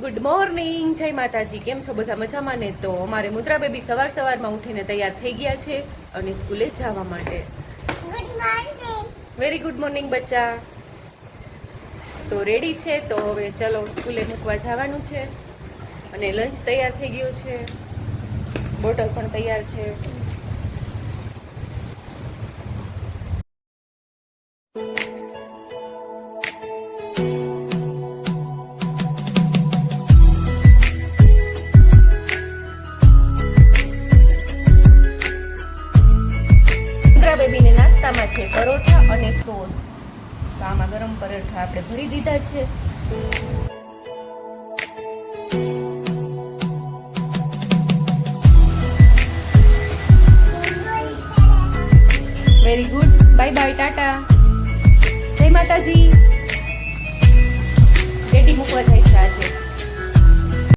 Good morning જય માતાજી. કેમ છો બધા મજામાં ને? તો અમારે મુદ્રા બેબી સવાર સવારમાં ઉઠીને તૈયાર થઈ ગયા છે અને સ્કૂલે જવા માટે. વેરી ગુડ મોર્નિંગ બચ્ચા. તો રેડી છે? તો હવે ચલો સ્કૂલે મૂકવા જવાનું છે અને લંચ તૈયાર થઈ ગયો છે. બોટલ પણ તૈયાર છે. મુદ્રા બેબીને નાસ્તામાં છે પરોઠા અને સોસ. તો આમાં ગરમ પરોઠા આપણે ભરી દીધા છે. વેરી ગુડ બાય બાય ટાટા. જય માતાજી. પેટી મૂકવા જાય છે